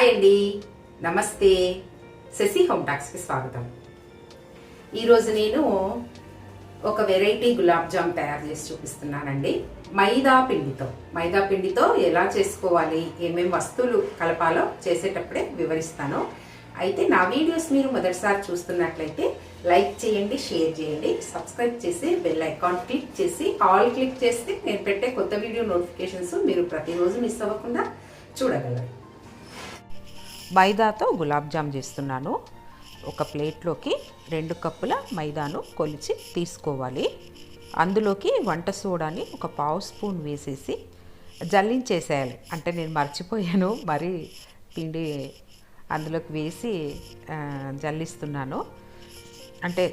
Hi అండి. నమస్తే. Shashi home టాక్స్కి స్వాగతం. ఈరోజు నేను ఒక వెరైటీ గులాబ్ జామ్ తయారు చేసి చూపిస్తున్నానండి. మైదా పిండితో. మైదా పిండితో ఎలా చేసుకోవాలి? ఏమేమి వస్తువులు కలపాలో చేసేటప్పుడే వివరిస్తాను. అయితే నా వీడియోస్ మీరు మొదటిసారి చూస్తున్నట్లయితే లైక్ చేయండి షేర్ చేయండి సబ్స్క్రైబ్ చేసి బెల్ ఐకాన్ క్లిక్ చేసి ఆల్ క్లిక్ చేస్తే నేను పెట్టే కొత్త వీడియో నోటిఫికేషన్స్ మీరు ప్రతిరోజు మిస్ అవ్వకుండా చూడగలరు. మైదాతో గులాబ్ జామ్ చేస్తున్నాను. ఒక ప్లేట్లోకి రెండు కప్పుల మైదాను కొలిచి తీసుకోవాలి. అందులోకి వంట సోడాని ఒక పావు స్పూన్ వేసేసి జల్లించేసేయాలి. అంటే నేను మర్చిపోయాను మరి పిండి అందులోకి వేసి జల్లిస్తున్నాను. అంటే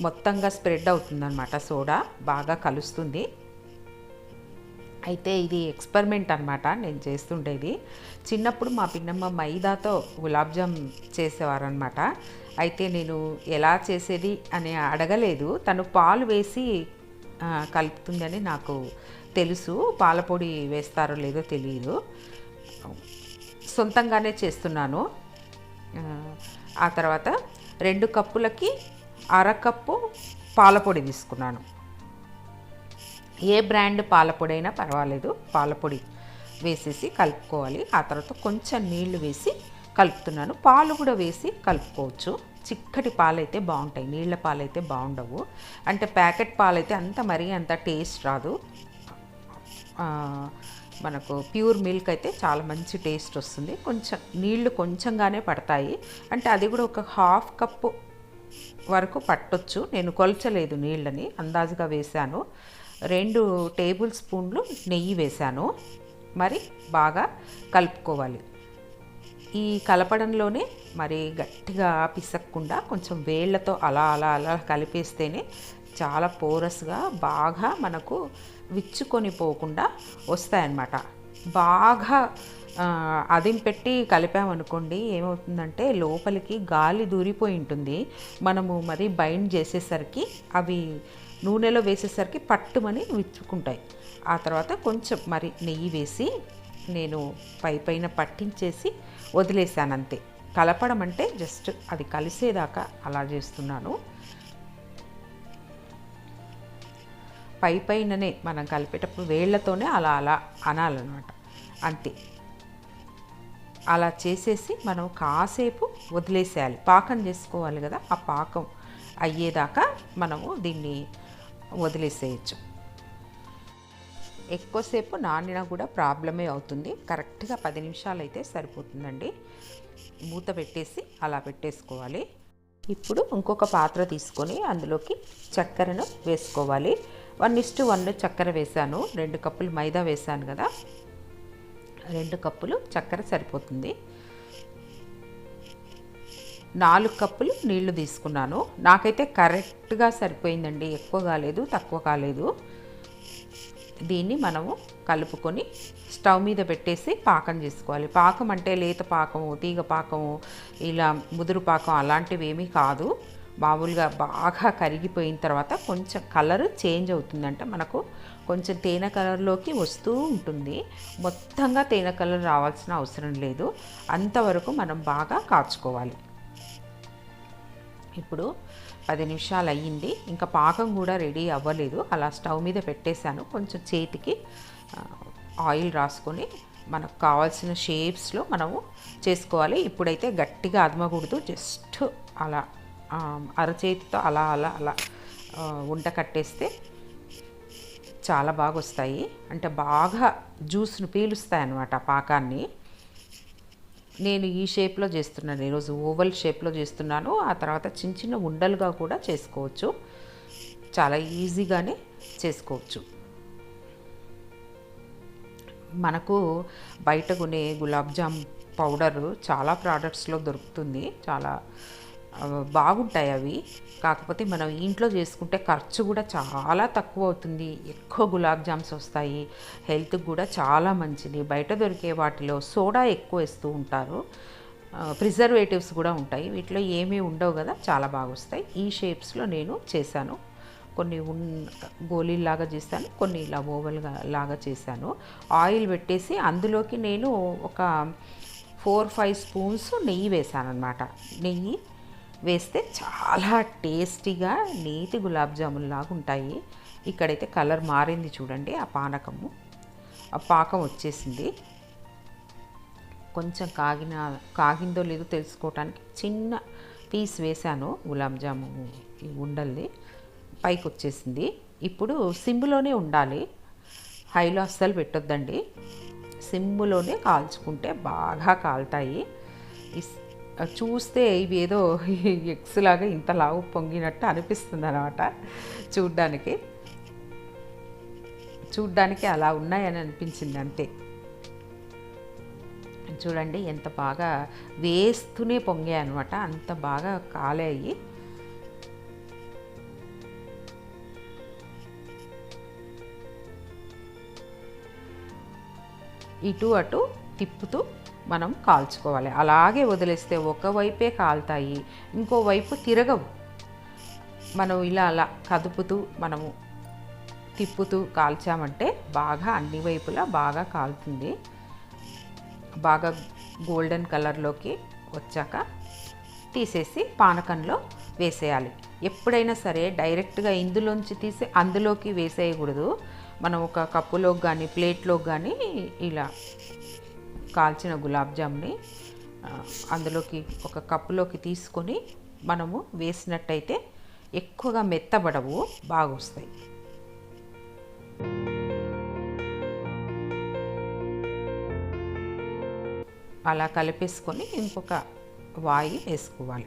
మొత్తంగా స్ప్రెడ్ అవుతుందన్నమాట సోడా బాగా కలుస్తుంది. అయితే ఇది ఎక్స్పెరిమెంట్ అనమాట నేను చేస్తుండేది. చిన్నప్పుడు మా పిన్నమ్మ మైదాతో గులాబ్జామ్ చేసేవారనమాట అయితే నేను ఎలా చేసేది అని అడగలేదు. తను పాలు వేసి కలుపుతుందని నాకు తెలుసు. పాలపొడి వేస్తారో లేదో తెలియదు సొంతంగానే చేస్తున్నాను. ఆ, ఆ తర్వాత రెండు కప్పులకి అరకప్పు పాలపొడి తీసుకున్నాను. ఏ బ్రాండ్ పాలపొడి అయినా పర్వాలేదు. పాలపొడి వేసేసి కలుపుకోవాలి. ఆ తర్వాత కొంచెం నీళ్ళు వేసి కలుపుతున్నాను. పాలు కూడా వేసి కలుపుకోవచ్చు. చిక్కటి పాలు అయితే బాగుంటాయి. నీళ్ళ పాలు అయితే బాగుండవు. అంటే ప్యాకెట్ పాలు అయితే అంత మరీ అంత టేస్ట్ రాదు. మనకు ప్యూర్ మిల్క్ అయితే చాలా మంచి టేస్ట్ వస్తుంది. కొంచెం నీళ్ళు కొంచెంగానే పడతాయి. అంటే అది కూడా ఒక హాఫ్ కప్పు వరకు పట్టొచ్చు. నేను కొలచలేదు నీళ్ళని. అందాజుగా వేశాను. రెండు టేబుల్ స్పూన్లు నెయ్యి వేశాను. మరి బాగా కలుపుకోవాలి. ఈ కలపడంలోనే మరి గట్టిగా పిసక్కుండా కొంచెం వేళ్ళతో అలా అలా అలా కలిపేస్తేనే చాలా పోరస్గా బాగా మనకు విచ్చుకొని పోకుండా వస్తాయన్నమాట. బాగా అదిం పెట్టి కలిపామనుకోండి ఏమవుతుందంటే లోపలికి గాలి దూరిపోయి ఉంటుంది. మనము మరి బైండ్ చేసేసరికి అవి నూనెలో వేసేసరికి పట్టుమని విచ్చుకుంటాయి. ఆ తర్వాత కొంచెం మరి నెయ్యి వేసి నేను పై పైన పట్టించేసి వదిలేసాను అంతే కలపడం అంటే జస్ట్ అది కలిసేదాకా అలా చేస్తున్నాను. పై పైననే మనం కలిపేటప్పుడు వేళ్ళతోనే అలా అలా అనాలన్నమాట. అంతే. అలా చేసేసి మనం కాసేపు వదిలేసేయాలి. పాకం చేసుకోవాలి కదా ఆ పాకం అయ్యేదాకా మనము దీన్ని వదిలేసేయచ్చు. ఎక్కువసేపు నానినా కూడా ప్రాబ్లమే అవుతుంది. కరెక్ట్గా పది నిమిషాలు అయితే సరిపోతుందండి. మూత పెట్టేసి అలా పెట్టేసుకోవాలి. ఇప్పుడు ఇంకొక పాత్ర తీసుకొని అందులోకి చక్కెరను వేసుకోవాలి. వన్ ఇస్టు వన్ చక్కెర వేసాను రెండు కప్పులు మైదా వేసాను కదా. రెండు కప్పులు చక్కెర సరిపోతుంది. నాలుగు కప్పులు నీళ్ళు తీసుకున్నాను. నాకైతే కరెక్ట్గా సరిపోయిందండి. ఎక్కువ కాలేదు తక్కువ కాలేదు. దీన్ని మనము కలుపుకొని స్టవ్ మీద పెట్టేసి పాకం చేసుకోవాలి. పాకం అంటే లేత పాకము తీగ పాకము ఇలా ముదురు పాకం అలాంటివి ఏమీ కాదు. మామూలుగా బాగా కరిగిపోయిన తర్వాత కొంచెం కలర్ చేంజ్ అవుతుందంటే. మనకు కొంచెం తేనె కలర్లోకి వస్తూ ఉంటుంది. మొత్తంగా తేనె కలర్ రావాల్సిన అవసరం లేదు. అంతవరకు మనం బాగా కాచుకోవాలి. ఇప్పుడు పది నిమిషాలు అయ్యింది ఇంకా పాకం కూడా రెడీ అవ్వలేదు. అలా స్టవ్ మీద పెట్టేశాను. కొంచెం చేతికి ఆయిల్ రాసుకొని మనకు కావాల్సిన షేప్స్లో మనము చేసుకోవాలి. ఇప్పుడైతే గట్టిగా అదమకూడదు. జస్ట్ అలా అరచేతితో అలా అలా అలా వంట కట్టేస్తే చాలా బాగా వస్తాయి అంటే బాగా జ్యూస్ను పీలుస్తాయి అన్నమాట పాకాన్ని. నేను ఈ షేప్లో చేస్తున్నాను. ఈరోజు ఓవల్ షేప్లో చేస్తున్నాను. ఆ తర్వాత చిన్న చిన్న ఉండలుగా కూడా చేసుకోవచ్చు. చాలా ఈజీగానే చేసుకోవచ్చు. మనకు బయట కొనే గులాబ్ జామ్ పౌడర్ చాలా ప్రోడక్ట్స్లో దొరుకుతుంది. చాలా బాగుంటాయి అవి. కాకపోతే మనం ఇంట్లో చేసుకుంటే ఖర్చు కూడా చాలా తక్కువ అవుతుంది. ఎక్కువ గులాబ్ జామ్స్ వస్తాయి. హెల్త్కి కూడా చాలా మంచిది. బయట దొరికే వాటిలో సోడా ఎక్కువ వేస్తూ ఉంటారు. ప్రిజర్వేటివ్స్ కూడా ఉంటాయి. వీటిలో ఏమీ ఉండవు కదా చాలా బాగా వస్తాయి. ఈ షేప్స్లో నేను చేశాను. కొన్ని ఉన్ గోళీలాగా చేశాను. కొన్ని ఇలా ఓవల్గా లాగా చేశాను. ఆయిల్ పెట్టేసి అందులోకి నేను ఒక ఫోర్ ఫైవ్ స్పూన్స్ నెయ్యి వేసాను అనమాట నెయ్యి వేస్తే చాలా టేస్టీగా నేతి గులాబ్ జామున్ లాగా ఉంటాయి ఇక్కడైతే కలర్ మారింది చూడండి ఆ పానకము. ఆ పాకం వచ్చేసింది. కొంచెం కాగిన కాగిందో లేదో తెలుసుకోవటానికి చిన్న పీస్ వేశాను గులాబ్ జాము ఉండల్ని. పైకి వచ్చేసింది ఇప్పుడు సిమ్లోనే ఉండాలి. హైలో అస్సలు పెట్టొద్దండి. సిమ్లోనే కాల్చుకుంటే బాగా కాలుతాయి. చూస్తే ఇవి ఏదో ఎగ్స్ లాగా ఇంత లావు పొంగినట్టు అనిపిస్తుంది అనమాట చూడ్డానికి. చూడ్డానికి అలా ఉన్నాయని అనిపించింది అంతే. చూడండి ఎంత బాగా వేస్తూనే పొంగాయి అనమాట అంత బాగా కాలేయి. ఇటు అటు తిప్పుతూ మనం కాల్చుకోవాలి. అలాగే వదిలేస్తే ఒకవైపే కాలుతాయి ఇంకోవైపు తిరగవు. మనం ఇలా అలా కదుపుతూ మనము తిప్పుతూ కాల్చామంటే బాగా అన్ని వైపులా బాగా కాలుతుంది. బాగా గోల్డెన్ కలర్లోకి వచ్చాక తీసేసి పానకంలో వేసేయాలి. ఎప్పుడైనా సరే డైరెక్ట్గా ఇందులోంచి తీసి అందులోకి వేసేయకూడదు. మనం ఒక కప్పులోకి కానీ ప్లేట్లోకి కానీ ఇలా కాల్చిన గులాబ్ జామ్ని అందులోకి ఒక కప్పులోకి తీసుకొని మనము వేసినట్టయితే ఎక్కువగా మెత్తబడవు బాగా వస్తాయి అలా కలిపేసుకొని ఇంకొక వాయి వేసుకోవాలి.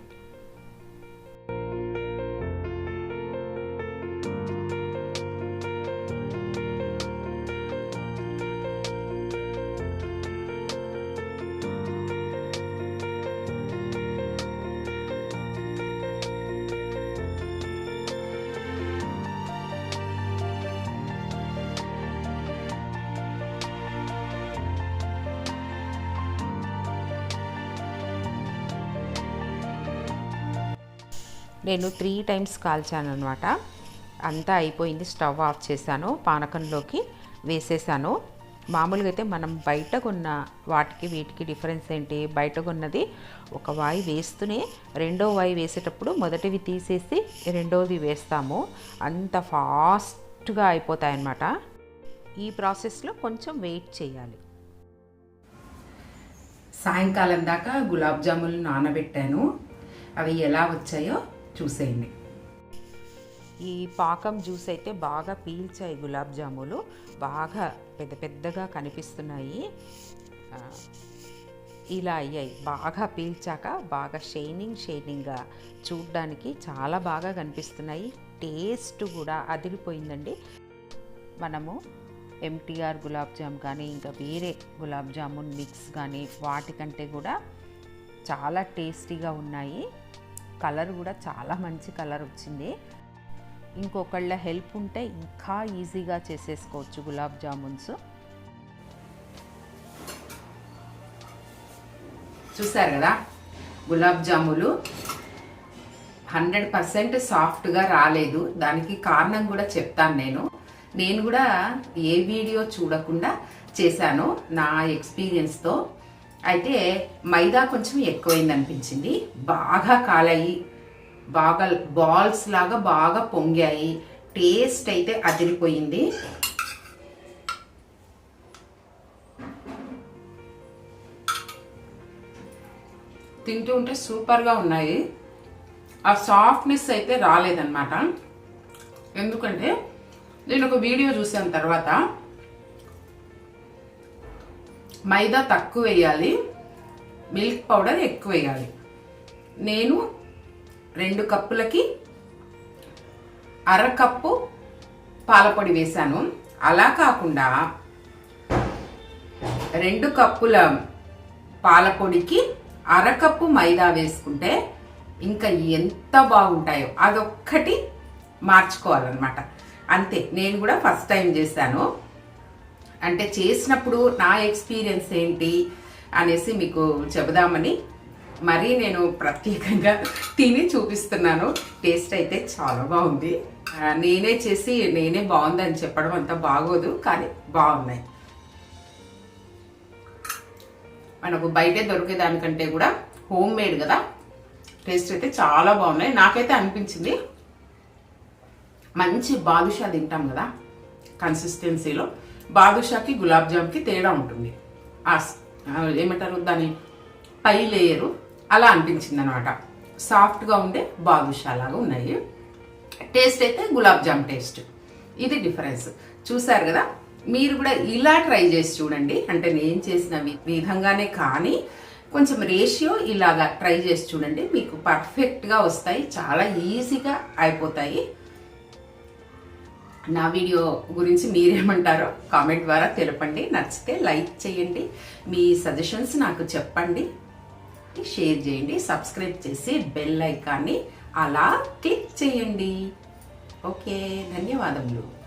నేను త్రీ టైమ్స్ కాల్చాను అనమాట అంతా అయిపోయింది స్టవ్ ఆఫ్ చేశాను పానకంలోకి వేసేసాను. మామూలుగా అయితే మనం బయట కొన్న వాటికి వీటికి డిఫరెన్స్ ఏంటి? బయట కొన్నది ఒక వాయి వేస్తూనే రెండో వాయి వేసేటప్పుడు మొదటివి తీసేసి రెండోది వేస్తాము. అంత ఫాస్ట్గా అయిపోతాయి అన్నమాట ఈ ప్రాసెస్లో కొంచెం వెయిట్ చేయాలి. సాయంకాలం దాకా గులాబ్ జాములు నానబెట్టాను. అవి ఎలా వచ్చాయో చూసేయండి. ఈ పాకం జ్యూస్ అయితే బాగా పీల్చాయి గులాబ్ జాములు. బాగా పెద్ద పెద్దగా కనిపిస్తున్నాయి. ఇలా అయ్యాయి. బాగా పీల్చాక బాగా షైనింగ్ షైనింగ్గా చూడ్డానికి చాలా బాగా కనిపిస్తున్నాయి. టేస్ట్ కూడా అదిరిపోయిందండి. మనము ఎంటీఆర్ గులాబ్ జామ్ కానీ ఇంకా వేరే గులాబ్ జామున్ మిక్స్ కానీ వాటికంటే కూడా చాలా టేస్టీగా ఉన్నాయి. కలర్ కూడా చాలా మంచి కలర్ వచ్చింది. ఇంకొకళ్ళ హెల్ప్ ఉంటే ఇంకా ఈజీగా చేసేసుకోవచ్చు గులాబ్ జామున్స్. చూసారు కదా? గులాబ్ జాములు హండ్రెడ్ పర్సెంట్ సాఫ్ట్గా రాలేదు. దానికి కారణం కూడా చెప్తాను నేను. నేను కూడా ఏ వీడియో చూడకుండా చేశాను నా ఎక్స్పీరియన్స్తో. అయితే మైదా కొంచెం ఎక్కువైంది అనిపించింది. బాగా కాలాయి. బాగా బాల్స్ లాగా బాగా పొంగాయి. టేస్ట్ అయితే అదిరిపోయింది. తింటూ ఉంటే సూపర్గా ఉన్నాయి. ఆ సాఫ్ట్నెస్ అయితే రాలేదన్నమాట. ఎందుకంటే నేను ఒక వీడియో చూసిన తర్వాత. మైదా తక్కువ వేయాలి. మిల్క్ పౌడర్ ఎక్కువ వేయాలి. నేను రెండు కప్పులకి అరకప్పు పాలపొడి వేశాను. అలా కాకుండా రెండు కప్పుల పాలపొడికి అరకప్పు మైదా వేసుకుంటే ఇంకా ఎంత బాగుంటాయో అదొక్కటి మార్చుకోవాలన్నమాట. అంతే నేను కూడా ఫస్ట్ టైం చేశాను. అంటే చేసినప్పుడు నా ఎక్స్పీరియన్స్ ఏంటి అనేసి మీకు చెబుదామని మరీ నేను ప్రత్యేకంగా తిని చూపిస్తున్నాను. టేస్ట్ అయితే చాలా బాగుంది. నేనే చేసి నేనే బాగుందని చెప్పడం అంత బాగోదు కానీ బాగున్నాయి. మనకు బయటే దొరికేదానికంటే కూడా హోమ్ మేడ్ కదా. టేస్ట్ అయితే చాలా బాగున్నాయి. నాకైతే అనిపించింది. మంచి బాదుషా తింటాం కదా కన్సిస్టెన్సీలో బాదుషాకి గులాబ్ జామ్కి తేడా ఉంటుంది. ఆ ఏమంటారు దాని పై లేయరు. అలా అనిపించింది అనమాట సాఫ్ట్గా ఉండే బాదుషా లాగా ఉన్నాయి. టేస్ట్ అయితే గులాబ్ జామ్ టేస్ట్. ఇది డిఫరెన్స్. చూసారు కదా? మీరు కూడా ఇలా ట్రై చేసి చూడండి. అంటే నేను చేసిన విధంగానే కానీ కొంచెం రేషియో ఇలాగా ట్రై చేసి చూడండి. మీకు పర్ఫెక్ట్గా వస్తాయి. చాలా ఈజీగా అయిపోతాయి. నా వీడియో గురించి మీరేమంటారో కామెంట్ ద్వారా తెలపండి. నచ్చితే లైక్ చేయండి. మీ సజెషన్స్ నాకు చెప్పండి. షేర్ చేయండి. సబ్స్క్రైబ్ చేసి బెల్ ఐకాన్ని అలా క్లిక్ చేయండి. ఓకే ధన్యవాదములు.